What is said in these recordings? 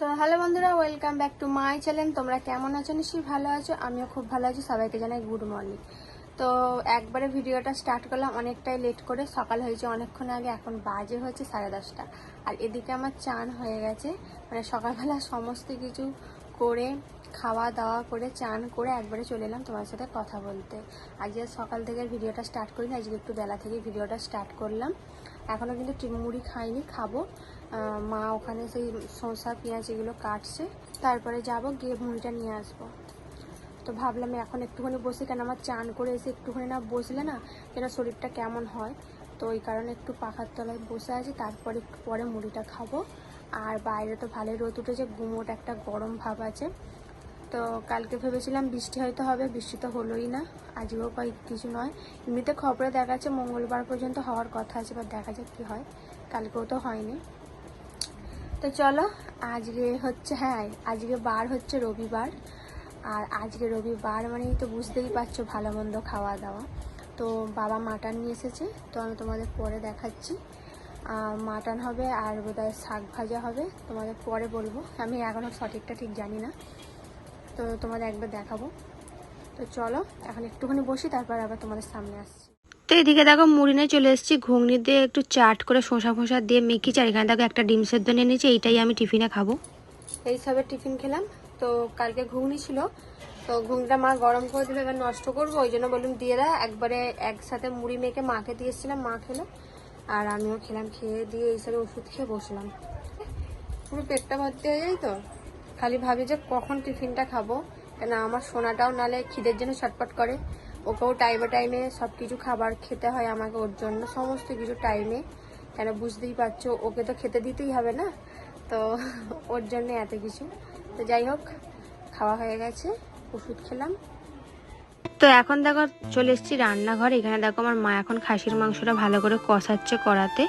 তো হ্যালো বন্ধুরা welcome back to my channel তোমরা কেমন আছো? নিশ্চয়ই ভালো আছো। আমিও খুব ভালো আছি। সবাইকে জানাই গুড মর্নিং তো একবারে ভিডিওটা স্টার্ট করলাম। অনেকটাই লেট করে। সকাল হয়েছে অনেকক্ষণ আগে। এখন বাজে হচ্ছে সাড়ে দশটা। আর এদিকে আমার চান হয়ে গেছে। মানে সকালবেলা সমস্ত কিছু করে, খাওয়া দাওয়া করে, চান করে একবারে চলে এলাম তোমার সাথে কথা বলতে। আজকে সকাল থেকে ভিডিওটা স্টার্ট করিনি। আজকে একটু বেলা থেকে ভিডিওটা স্টার্ট করলাম। এখনও কিন্তু মুড়ি খাইনি। খাব। মা ওখানে সেই শসা, পেঁয়াজ এগুলো কাটছে। তারপরে যাব, গিয়ে মুড়িটা নিয়ে আসব। তো ভাবলাম এখন একটুখানি বসে, কেন আমার চান করে এসে একটুখানি না বসলে না যেন শরীরটা কেমন হয়। তো ওই কারণে একটু পাখার তলায় বসে আছি, তারপরে একটু পরে মুড়িটা খাব। আর বাইরে তো ভালোই রোদ উঠেছে গুমোট একটা গরম ভাব আছে। তো কালকে ভেবেছিলাম বৃষ্টি হয়তো হবে, বৃষ্টি তো হলোই না, আজকেও পাই কিছু নয়। এমনিতে খবরে দেখাচ্ছে মঙ্গলবার পর্যন্ত হওয়ার কথা আছে, এবার দেখা যাক কী হয়। কালকেও তো হয়নি। তো চলো, আজকে হচ্ছে হ্যাঁ আজকে বার হচ্ছে রবিবার। আর আজকে রবিবার মানেই তো বুঝতেই পারছ ভালো মন্দ খাওয়া দাওয়া। তো বাবা মাটন নিয়ে এসেছে, তো আমি তোমাদের পরে দেখাচ্ছি। মাটন হবে আর বোধহয় শাক ভাজা হবে, তোমাদের পরে বলব। আমি এখনও সঠিকটা ঠিক জানি না, তো তোমাদের একবার দেখাবো। তো চলো, এখন একটুখানি বসি, তারপর আবার তোমাদের সামনে আসছি। তো এদিকে দেখো মুড়ি নিয়ে চলে এসেছি, ঘুগনি দিয়ে একটু চাট করে শসা ফোসা দিয়ে মেখেছি আর এখানে দেখো একটা ডিম সেদ্ধ নিয়ে নিয়েছি, এইটাই আমি টিফিনে খাব। এই সবে টিফিন খেলাম, তো কালকে ঘুগনি ছিল, তো ঘুগনিটা মা গরম করে দিল, এবার নষ্ট করব, ওই জন্য বললাম দিয়ে দেয় একবারে একসাথে মুড়ি মেখে মাকে দিয়ে এসেছিলাম মা খেলো, আর আমিও খেলাম, খেয়ে দিয়ে এই সবে ওষুধ খেয়ে বসলাম। পুরো পেটটা ভর্তি হয়ে যায় তো, খালি ভাবি যে কখন টিফিনটা খাব, কেন আমার সোনাটাও নালে খিদের জন্য ছটপট করে ওকেও টাইমে টাইমে সব কিছু খাবার খেতে হয় আমাকে ওর জন্য, সমস্ত কিছু টাইমে কেন বুঝতেই পারছ, ওকে তো খেতে দিতেই হবে না? তো ওর জন্য এত কিছু। তো যাই হোক, খাওয়া হয়ে গেছে, ওষুধ খেলাম। তো এখন দেখো, চলে এসেছি রান্নাঘরে। এখানে দেখো আমার মা এখন খাসির মাংসটা ভালো করে কষাচ্ছে করাতে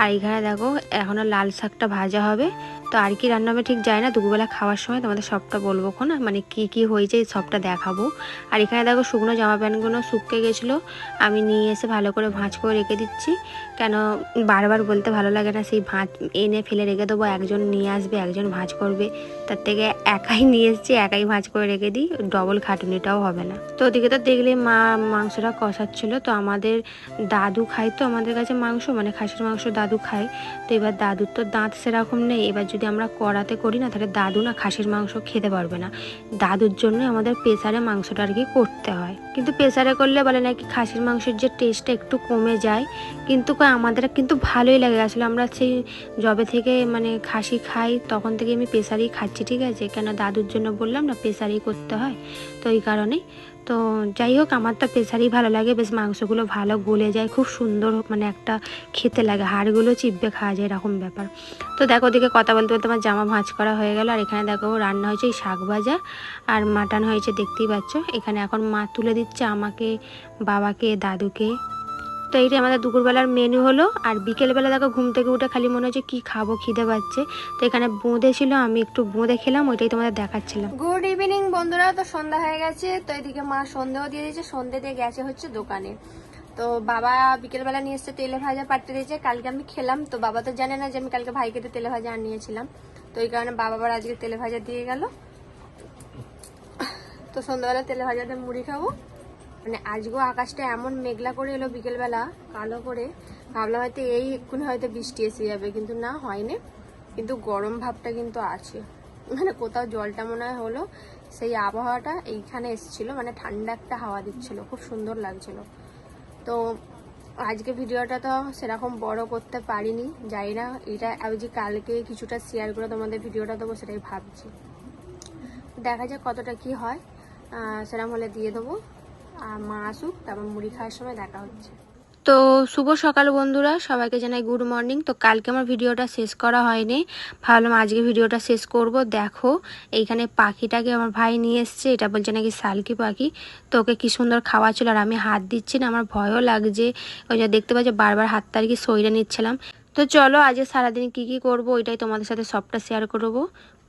আর এখানে দেখো, এখনও লাল শাকটা ভাজা হবে। তো আর কি রান্না হবে ঠিক যায় না। দুপুরবেলা খাওয়ার সময় তোমাদের সবটা বলব না মানে কি কি হয়েছে সবটা দেখাবো। আর এখানে দেখো শুকনো জামা প্যান্টগুলো শুকিয়ে গেছিল। আমি নিয়ে এসে ভালো করে ভাঁজ করে রেখে দিচ্ছি। কেন বারবার বলতে ভালো লাগে না, সেই ভাঁজ এনে ফেলে রেখে দেবো। একজন নিয়ে আসবে, একজন ভাঁজ করবে। তার থেকে একাই নিয়ে এসেছি, একাই ভাঁজ করে রেখে দিই। ডবল খাটুনিটাও হবে না। তো ওদিকে তো দেখলে মা মাংসটা কষাচ্ছিল। তো আমাদের দাদু খায় তো আমাদের কাছে মাংস। মানে খাসির মাংস দাদু খায়। তো এবার দাদুর তো দাঁত সেরকম নেই। এবার যদি আমরা কড়াতে করি না, তাহলে দাদু না খাসির মাংস খেতে পারবে না। দাদুর জন্য আমাদের প্রেসারে মাংসটা আর কি করতে হয়। কিন্তু প্রেসারে করলে বলে নাকি খাসির মাংসের যে টেস্টটা একটু কমে যায়। কিন্তু আমাদের কিন্তু ভালোই লাগে। আসলে আমরা সেই জবে থেকে মানে খাসি খাই, তখন থেকে আমি প্রেসারেই খাচ্ছি, ঠিক আছে? কেন দাদুর জন্য বললাম না, প্রেসারেই করতে হয়। তো এই কারণেই তো যাই হোক আমার তো প্রেসারই ভালো লাগে। বেশ মাংসগুলো ভালো গলে যায়, খুব সুন্দর মানে একটা খেতে লাগে। হাড়গুলো চিপবে খাওয়া যায়, এরকম ব্যাপার। তো দেখো, ওদিকে কথা বলতে বলতে আমার জামা ভাঁজ করা হয়ে গেল। আর এখানে দেখো, রান্না হয়েছে এই শাক ভাজা আর মাটন হয়েছে, দেখতেই পাচ্ছ। এখানে এখন মা তুলে দিচ্ছে আমাকে, বাবাকে, দাদুকে। তো এইটা আমাদের দুপুরবেলার মেনু হলো, আর বিকেলবেলা দেখো ঘুম থেকে উঠে খালি মনে হচ্ছে কি খাব, খিদে পাচ্ছে। তো এখানে বোঁদে ছিল, আমি একটু বোঁদে খেলাম, ওইটাই তোমাদের দেখাচ্ছিলাম। গুড ইভিনিং বন্ধুরা। তো সন্ধ্যা হয়ে গেছে, তো এদিকে মা সন্ধ্যাও দিয়ে দিয়েছে, সন্ধ্যে দিয়ে গেছে হচ্ছে দোকানে। তো বাবা বিকেলবেলা নিয়ে এসছে তেলে ভাজা পাঠিয়ে দিয়েছে, কালকে আমি খেলাম। তো বাবা তো জানে না যে আমি কালকে ভাইকে তো তেলে ভাজা আনিয়েছিলাম। তো এই কারণে বাবা আবার আজকে তেলে ভাজা দিয়ে গেল। তো সন্ধ্যাবেলা তেলে ভাজাতে মুড়ি খাব। মানে আজকেও আকাশটা এমন মেঘলা করে এলো বিকেলবেলা, কালো করে। ভাবলাম হয়তো এই এক্ষুনি হয়তো বৃষ্টি এসে যাবে, কিন্তু না, হয়নি। কিন্তু গরম ভাবটা কিন্তু আছে। মানে কোথাও জলটা মনে হয় হলো সেই আবহাওয়াটা এইখানে এসেছিল মানে ঠান্ডা একটা হাওয়া দিচ্ছিল, খুব সুন্দর লাগছিল। তো আজকে ভিডিওটা তো সেরকম বড় করতে পারিনি যাই না এটা আমি যে কালকে কিছুটা শেয়ার করে তোমাদের ভিডিওটা দেবো সেটাই ভাবছি। দেখা যাক কতটা কি হয় সেরকম হলে দিয়ে দেবো। আর মা আসুক মুড়ি খাওয়ার সময় দেখা হচ্ছে। তো শুভ সকাল বন্ধুরা, সবাইকে জানাই গুড মর্নিং। তো কালকে আমার ভিডিওটা শেষ করা হয়নি, ভাবলাম আজকে ভিডিওটা শেষ করব। দেখো, এইখানে পাখিটাকে আমার ভাই নিয়ে এসছে, এটা বলছে নাকি শালকি পাখি। তো ওকে কী সুন্দর খাওয়া ছিল আর আমি হাত দিচ্ছি না, আমার ভয়ও লাগছে। ওই যে দেখতে পাচ্ছি, বারবার হাতটা আর কি সইরে নিচ্ছিলাম। তো চলো, আজকে সারাদিন কি কি করব, ওইটাই তোমাদের সাথে সবটা শেয়ার করব।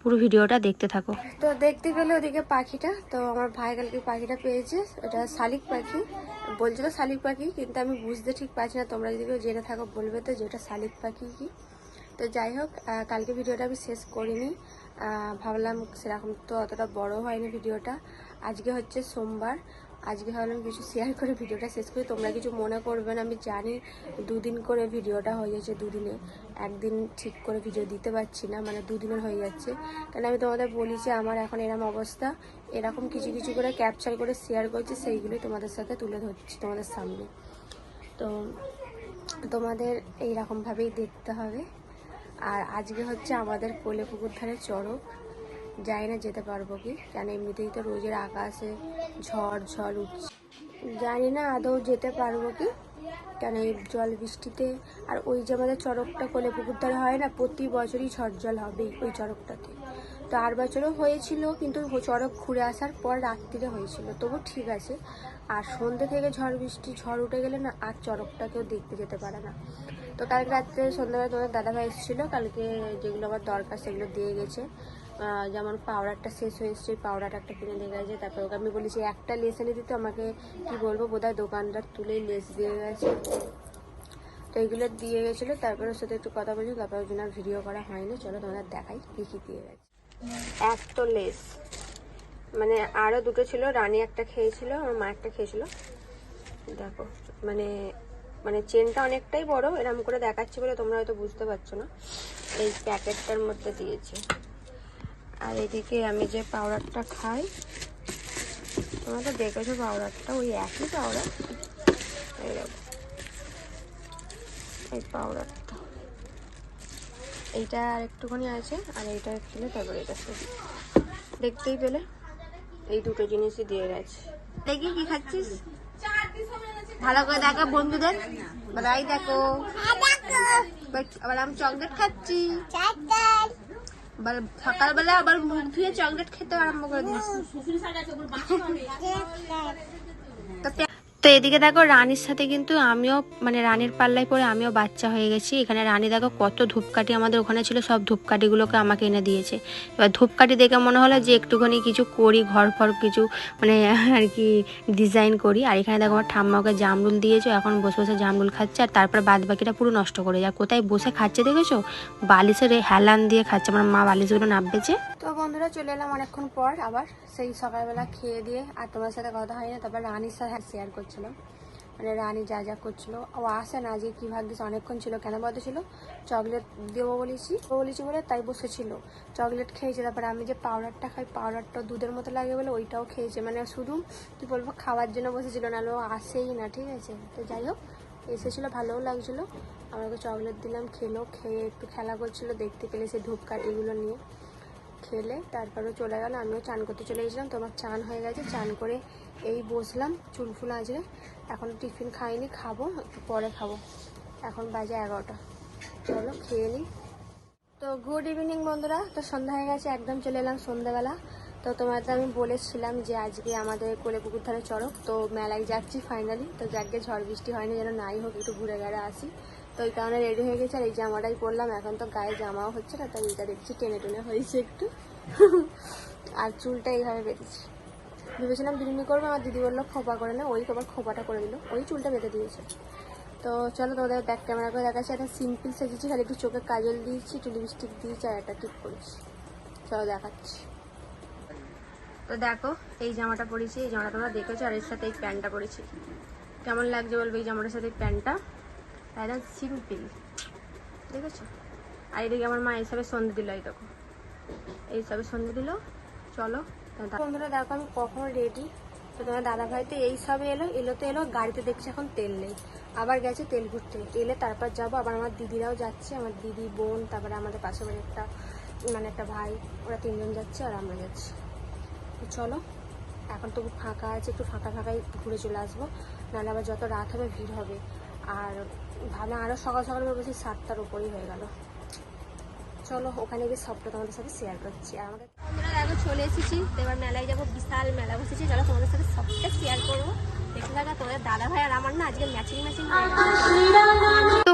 পুরো ভিডিওটা দেখতে থাকো। তো দেখতে পেলে ওদিকে পাখিটা, তো আমার ভাই কালকে পাখিটা পেয়েছে এটা শালিক পাখি। বলছিল শালিক পাখি, কিন্তু আমি বুঝতে ঠিক পারছি না, তোমরা যদি জেনে থাকো বলবে তো যে এটা শালিক পাখি কি। তো যাই হোক কালকে ভিডিওটা আমি শেষ করিনি। ভাবলাম সেরকম তো অতটা বড় হয়নি ভিডিওটা। আজকে হচ্ছে সোমবার আজকে ভাবলাম কিছু শেয়ার করে ভিডিওটা শেষ করি। তোমরা কিছু মনে করবে না, আমি জানি দুদিন করে ভিডিওটা হয়ে যাচ্ছে, দুদিনে। একদিন ঠিক করে ভিডিও দিতে পারছি না মানে দুদিনের হয়ে যাচ্ছে। কারণ আমি তোমাদের বলি যে আমার এখন এরকম অবস্থা। এরকম কিছু কিছু করে ক্যাপচার করে শেয়ার করছি, সেইগুলোই তোমাদের সাথে তুলে ধরছি তোমাদের সামনে। তো তোমাদের এইরকমভাবেই দেখতে হবে। আর আজকে হচ্ছে আমাদের কোলে পুকুর ধারে চড়ক। যাই না যেতে পারব কি? কেন এমনিতেই তো রোজের আকাশে ঝড় ঝড় উঠছে। জানি না আদৌ যেতে পারব কি? কেন এই জল বৃষ্টিতে? আর ওই যে আমাদের চড়কটা কোলে পুকুর ধারে হয় না, প্রতি বছরই ঝড় জল হবেই ওই চড়কটাতে তো আর বছরও হয়েছিল, কিন্তু চড়ক ঘুরে আসার পর রাত্রিরে হয়েছিল। তবু ঠিক আছে, আর সন্ধ্যে থেকে ঝড় বৃষ্টি, ঝড় উঠে গেলে না আর চড়কটা কেউ দেখতে যেতে পারে না। তো কালকে রাত্রে সন্ধ্যাবেলা তোমাদের দাদাভাই এসেছিল, কালকে যেগুলো আমার দরকার সেগুলো দিয়ে গেছে। যেমন পাউডারটা শেষ হয়ে এসছে পাউডারটা একটা কিনে দিয়ে গেছে, তারপর ওকে আমি বলেছি, একটা লেস এনে দিতে, আমাকে কি বলব? বোধহয় দোকানদার তুলেই লেস দিয়ে গেছে। তো এইগুলো দিয়ে গেছিল, তারপরে ওর সাথে একটু কথা বলছি, তারপর ওই জন্য ভিডিও করা হয়নি। চলো তোমাদের দেখাই কী কী দিয়ে গেছে। এক তো লেস। মানে আরও দুটো ছিল, রানী একটা খেয়েছিল, আমার মা একটা খেয়েছিল। দেখো মানে মানে চেনটা অনেকটাই বড় এরকম করে দেখাচ্ছি বলে তোমরা হয়তো বুঝতে পারছ না। এই প্যাকেটটার মধ্যে দিয়েছে। আর এদিকে আমি যে পাউডারটা খাই তোমরা তো দেখেছ পাউডারটা ওই একই পাউডার এই দেখো এই পাউডারটা এইটা আর একটুখানি আছে আর এইটা খেলে তারপরে এটা দেখতেই পেলে? এই দুটো জিনিসই দিয়ে গেছে। দেখি কি খাচ্ছিস? ভালো করে দেখো বন্ধুদের। বাই দেখো। বাট- আবার আমি চকলেট খাচ্ছি। আবার সকালবেলা আবার মুখ ধুয়ে চকলেট খেতে আরম্ভ করে দিয়েছি। তো এদিকে দেখো রানীর সাথে কিন্তু আমিও মানে রানীর পাল্লায় পরে আমিও বাচ্চা হয়ে গেছি। এখানে রানী দেখো কত ধূপকাঠি আমাদের ওখানে ছিল, সব ধূপকাঠিগুলোকে আমাকে এনে দিয়েছে। এবার ধূপকাঠি দেখে মনে হলো যে একটুখানি কিছু করি, ঘর ফর কিছু মানে আর কি ডিজাইন করি। আর এখানে দেখো আমার ঠাম্মাকে জামরুল দিয়েছ এখন বসে বসে জামরুল খাচ্ছে, আর তারপর বাদ বাকিটা পুরো নষ্ট করে যায়। কোথায় বসে খাচ্ছে দেখেছ? বালিশের হেলান দিয়ে খাচ্ছে, আমার মা বালিশগুলো নাববেছে তো বন্ধুরা চলে এলাম অনেকক্ষণ পর আবার, সেই সকালবেলা খেয়ে দিয়ে, আর তোমার সাথে কথা হয় না তারপর রানীর সাথে শেয়ার করছিলাম মানে রানী যা যা করছিল। ও আসে না আজকে কী ভাগ্যিস অনেকক্ষণ ছিল। কেন বলতে ছিল? চকলেট দেবো বলেছি। বলেছি বলে তাই বসেছিল চকলেট খেয়েছে। তারপর আমি যে পাউডারটা খাই, পাউডারটা দুধের মতো লাগে বলে ওইটাও খেয়েছে। মানে শুধু কি বলব, খাওয়ার জন্য বসেছিল নাহলে ও আসেই না, ঠিক আছে? তো যাই হোক, এসেছিল, ভালোও লাগছিল। আমাকে চকলেট দিলাম, খেলো। খেয়ে একটু খেলা করছিল, দেখতে পেলে সেই ধূপকাঠিগুলো নিয়ে। খেলে, তারপরে চলে গেল। আমিও চান করতে চলে গেছিলাম। তোমার চান হয়ে গেছে। চান করে এই বসলাম, চুল ফুল আজকে এখন টিফিন খাইনি, খাব, একটু পরে খাব। এখন বাজে এগারোটা। চলো, খেয়ে নিই তো গুড ইভিনিং বন্ধুরা, তো সন্ধ্যা হয়ে গেছে, একদম চলে এলাম সন্ধ্যাবেলা। তো তোমাদের আমি বলেছিলাম যে আজকে আমাদের কোলে পুকুর ধারে চড়ক তো মেলায় যাচ্ছি ফাইনালি তো যাকে ঝড় বৃষ্টি হয়নি যেন, নাই হোক, একটু ঘুরে ঘুরে আসি। তো ওই কারণে রেডি হয়ে গেছে, আর এই জামাটাই পরলাম। এখন তো গায়ে জামাও হচ্ছে না, তাই এইটা দেখছি টেনে টেনে হয়েছে একটু। আর চুলটা এইভাবে বেঁধেছি। ভেবেছিলাম বিরিনি করব, আমার দিদি বলল, খোপা করে না। ওই তোমার খোপাটা করে দিল। ওই চুলটা বেঁধে দিয়েছে। তো চলো তোমাদের ব্যাক ক্যামেরা করে দেখাচ্ছি। একটা সিম্পল সেজেছি খালি একটু চোখে কাজল দিয়েছি, একটু লিপস্টিক দিয়েছি, আর একটা টিপ করেছি। চলো দেখাচ্ছি। তো দেখো, এই জামাটা পরেছি, এই জামাটা তোমরা দেখেছ, আর এর সাথে এই প্যান্টটা পরেছি। কেমন লাগছে বলবে এই জামাটার সাথে প্যান্টটা? একদম সিম্পল দেখেছ? আর এদিকে আমার মা এইসবে সন্ধে দিল, এই দেখো। এইসবে সন্ধে দিল। চলো। বন্ধুরা, দেখো আমি কখন রেডি তো তোমার দাদা ভাই তো এই সবে এলো এলো তো এলো, গাড়িতে দেখছি এখন তেল নেই। আবার গেছে তেল ঘুরতে এলে তারপর যাব। আবার আমার দিদিরাও যাচ্ছে, আমার দিদি, বোন, তারপরে আমাদের পাশে একটা মানে একটা ভাই, ওরা তিনজন যাচ্ছে আর আমরা যাচ্ছি। তো চলো, এখন তবু ফাঁকা আছে, একটু ফাঁকা ফাঁকাই ঘুরে চলে আসব। নাহলে আবার যত রাত হবে, ভিড় হবে। আর ভাবলাম আরও সকাল সকাল বেশি সাতটার উপরেই হয়ে গেল। চলো, ওখানে গিয়ে সবটা তোমাদের সাথে শেয়ার করছি। আর আমাদের চলে এসেছি। তো এবার মেলায় যাব, বিশাল মেলা বসেছি। চলো তোমাদের সাথে সবটা শেয়ার করব। দেখতে থাকা, তোমাদের দাদা ভাই আর আমার না আজকে ম্যাচিং ম্যাচিং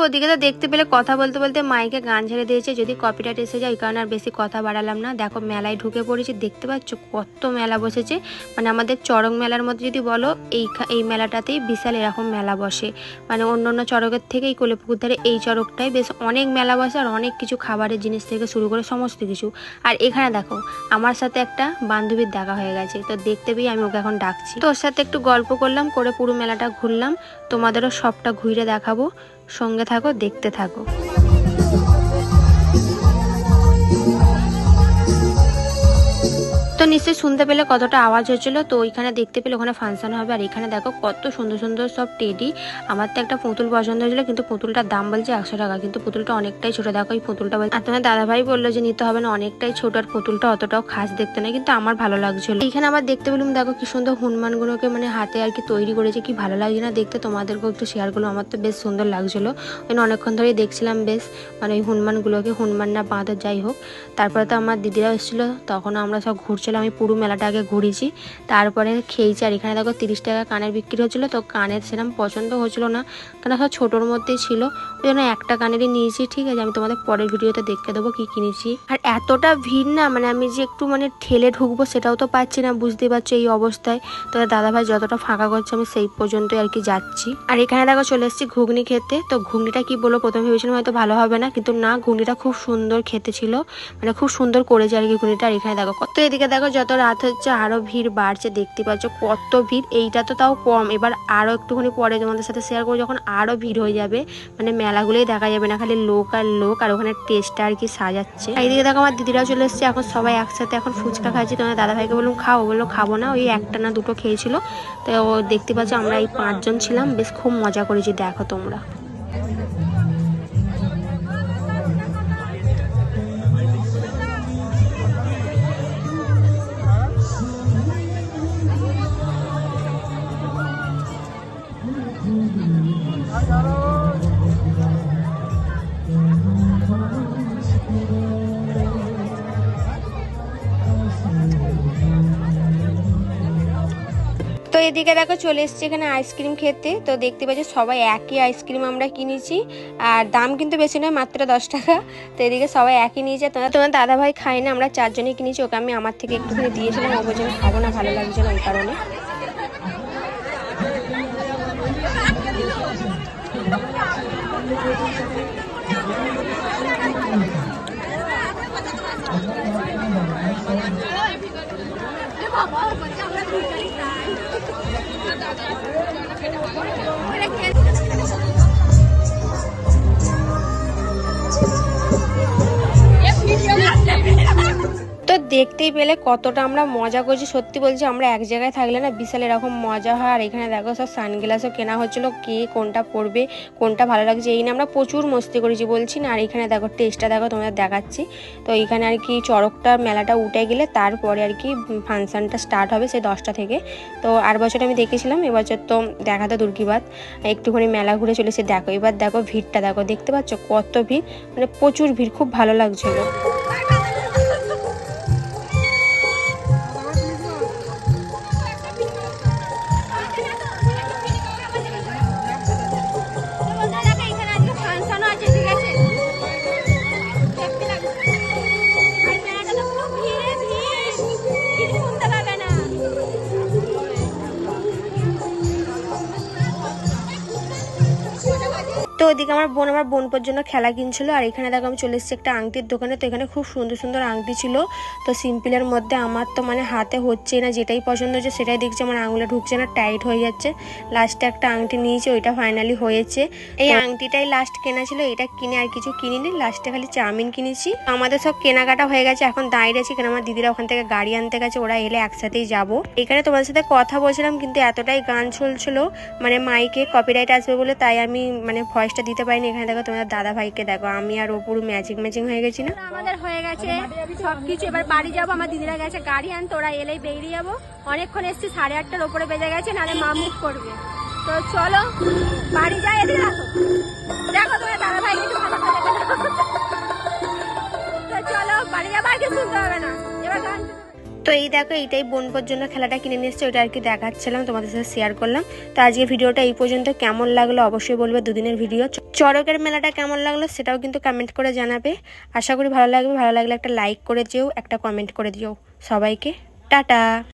ওদিকে তো দেখতে পেলে কথা বলতে বলতে মাইকে গান ছেড়ে দিয়েছে, যদি কপিরাইট এসে যায়, ওই কারণে আর বেশি কথা বাড়ালাম না। দেখো, মেলায় ঢুকে পড়েছি, দেখতে পাচ্ছ কত মেলা বসেছে। মানে আমাদের চড়ক মেলার মধ্যে যদি বলো, এই এই মেলাটাতেই বিশাল এরকম মেলা বসে। মানে অন্য অন্য চড়কের থেকে এই কোলেপুকুর ধারে এই চড়কটাই বেশ অনেক মেলা বসে আর অনেক কিছু খাবারের জিনিস থেকে শুরু করে সমস্ত কিছু। আর এখানে দেখো, আমার সাথে একটা বান্ধবীর দেখা হয়ে গেছে, তো দেখতে পেয়ে আমি ওকে এখন ডাকছি। তো ওর সাথে একটু গল্প করলাম, করে পুরো মেলাটা ঘুরলাম, তোমাদেরও সবটা ঘুরে দেখাবো। সঙ্গে থাকো দেখতে থাকো। তো নিশ্চয়ই শুনতে পেলে কতটা আওয়াজ হচ্ছিল তো ওইখানে দেখতে পেলে ওখানে ফাংশন হবে। আর এখানে দেখো কত সুন্দর সুন্দর সব টেডি। আমার তো একটা পুতুল পছন্দ হয়েছিল, কিন্তু পুতুলটার দাম বলছে একশো টাকা, কিন্তু পুতুলটা অনেকটাই ছোট। দেখো এই পুতুলটা বলছে, আর তোমার দাদাভাই বলল যে নিতে হবে না, অনেকটাই ছোট আর পুতুলটা অতটাও খাস দেখতে নয় কিন্তু আমার ভালো লাগছিল। এখানে আবার দেখতে পেলাম, দেখো কি সুন্দর হনুমানগুলোকে মানে হাতে আর কি তৈরি করেছে, কি ভালো লাগছে না দেখতে। তোমাদেরকেও একটু শেয়ার করল আমার তো বেশ সুন্দর লাগছিল। ওই অনেকক্ষণ ধরেই দেখছিলাম বেশ মানে ওই হনুমানগুলোকে, হনুমান না বাঁধা, যাই হোক। তারপরে তো আমার দিদিরা এসেছিল তখন আমরা সব ঘুরছিলাম আমি পুরো মেলাটা আগে ঘুরেছি। তারপরে খেয়েছি, আর এখানে দেখো তিরিশ টাকা কানের বিক্রি হচ্ছিল তো কানের সেরকম পছন্দ হচ্ছিল না। কেন সব ছোটোর মধ্যেই ছিল, ওই জন্য একটা কানেরই নিয়েছি, ঠিক আছে? আমি তোমাদের পরের ভিডিওতে দেখে দেবো কি কিনেছি। আর এতটা ভিড় না মানে আমি যে একটু মানে ঠেলে ঢুকবো সেটাও তো পাচ্ছি না বুঝতে পারছ এই অবস্থায়। তো দাদাভাই যতটা ফাঁকা করছে, আমি সেই পর্যন্তই আর কি যাচ্ছি। আর এখানে দেখো চলে এসেছি ঘুগনি খেতে, তো ঘুগনিটা কি বলব? প্রথমে ভেবেছিলাম হয়তো ভালো হবে না, কিন্তু না, ঘুগনিটা খুব সুন্দর খেতে ছিল। মানে খুব সুন্দর করেছে আর কি ঘুগনিটা, আর এখানে দেখো কত এদিকে যত রাত হচ্ছে, আরও ভিড় বাড়ছে, দেখতে পাচ্ছ কত ভিড়। এইটা তো তাও কম। এবার আরও একটুখানি পরে তোমাদের সাথে শেয়ার করব, যখন আরও ভিড় হয়ে যাবে মানে মেলাগুলোই দেখা যাবে না, খালি লোক আর লোক, আর ওখানে টেস্টটা আর কি সাজাচ্ছে। এইদিকে দেখো আমার দিদিরাও চলে এসছে, এখন সবাই একসাথে এখন ফুচকা খাচ্ছি। তোমার দাদা ভাইকে বললাম, খাও। বলল, খাব না। ওই একটা না দুটো খেয়েছিল। তো দেখতে পাচ্ছ আমরা এই পাঁচজন ছিলাম, বেশ খুব মজা করেছি, দেখো তোমরা। এদিকে দেখো চলে এসছে এখানে আইসক্রিম খেতে তো দেখতে পাচ্ছি সবাই একই আইসক্রিম আমরা কিনেছি আর দাম কিন্তু বেশি নয় মাত্র দশ টাকা তো এদিকে সবাই একই নিয়েছে তোমার তোমার দাদা ভাই খাই না আমরা চারজনই কিনেছি ওকে আমি আমার থেকে একটুখানি দিয়েছিলাম ও বলছে খাব না ভালো লাগছে না ওই কারণে তো দেখতেই পেলে কতটা আমরা মজা করছি। সত্যি বলছি, আমরা এক জায়গায় থাকলে না বিশাল এরকম মজা হয়। আর এখানে দেখো সব সানগ্লাসও কেনা হচ্ছিল, কে কোনটা পরবে, কোনটা ভালো লাগছে, এই নিয়ে আমরা প্রচুর মস্তি করেছি, বলছি না। আর এখানে দেখো, টেস্টটা দেখো, তোমাদের দেখাচ্ছি। তো এইখানে আর কি চড়কটা, মেলাটা উঠে গেলে তারপরে আর কি ফাংশানটা স্টার্ট হবে সেই দশটা থেকে। তো আর বছর আমি দেখেছিলাম, এবছর তো দেখাতে দুর্গিবাদ একটুখানি মেলা ঘুরে চলেছে, দেখো। এবার দেখো ভিড়টা, দেখো, দেখতে পাচ্ছ কত ভিড়? মানে প্রচুর ভিড়, খুব ভালো লাগছিল। ওদিকে আমার বোন আমার বোন পর্যন্ত খেলা কিনছিল আর এখানে দেখো আমি চলে এসেছি একটা আংটির দোকানে। তো এখানে খুব সুন্দর সুন্দর আংটি ছিল। তো সিম্পলের মধ্যে আমার তো মানে হাতে হচ্ছে না যেটাই পছন্দ হচ্ছে সেটাই দেখছি আমার আঙুলে ঢুকছে না টাইট হয়ে যাচ্ছে। লাস্টে একটা আংটি নিয়েছি ওইটা ফাইনালি হয়েছে। এই আংটিটাই লাস্ট কেনা ছিল এটা কিনে আর কিছু কিনিনি লাস্টে খালি চাউমিন কিনেছি। আমাদের সব কেনাকাটা হয়ে গেছে এখন দাঁড়িয়ে আছি কেন আমার দিদিরা ওখান থেকে গাড়ি আনতে গেছে ওরা এলে একসাথেই যাব। এখানে তোমাদের সাথে কথা বলছিলাম কিন্তু এতটাই গান চলছিল মানে মাইকে কপিরাইট আসবে বলে তাই আমি মানে ভয়েসটা দিতে পারিনি। এখানে দেখো তোমাদের দাদা ভাইকে দেখো। আমি আর ও পুরো ম্যাচিং ম্যাচিং হয়ে গেছি না আমাদের হয়ে গেছে। সবকিছু, এবার বাড়ি যাব, আমার দিদিরা গেছে গাড়ি আন, তোরা এলেই বেরিয়ে যাব। অনেকক্ষণ এসছি, সাড়ে আটটার ওপরে বেজে গেছে, নাহলে মামুক করবে। তো চলো, বাড়ি যাই, এদিকে রাখো দেখো তোমার দাদা ভাই কিন্তু ভালো তো চলো, বাড়ি যাব, আর কিছু শুনতে হবে না। এবার তো এই দেখো, এইটাই বোনপোর জন্য খেলাটা কিনে নিয়েছে ওইটা আর কি দেখাচ্ছিলাম, তোমাদের সাথে শেয়ার করলাম। তো আজকে ভিডিওটা এই পর্যন্ত, কেমন লাগল অবশ্যই বলবে দুদিনের ভিডিও। চড়কের মেলাটা কেমন লাগল সেটাও কিন্তু কমেন্ট করে জানাবে। আশা করি ভালো লাগবে, ভালো লাগলে একটা লাইক করে যেও, একটা কমেন্ট করে দিও। সবাইকে, টাটা!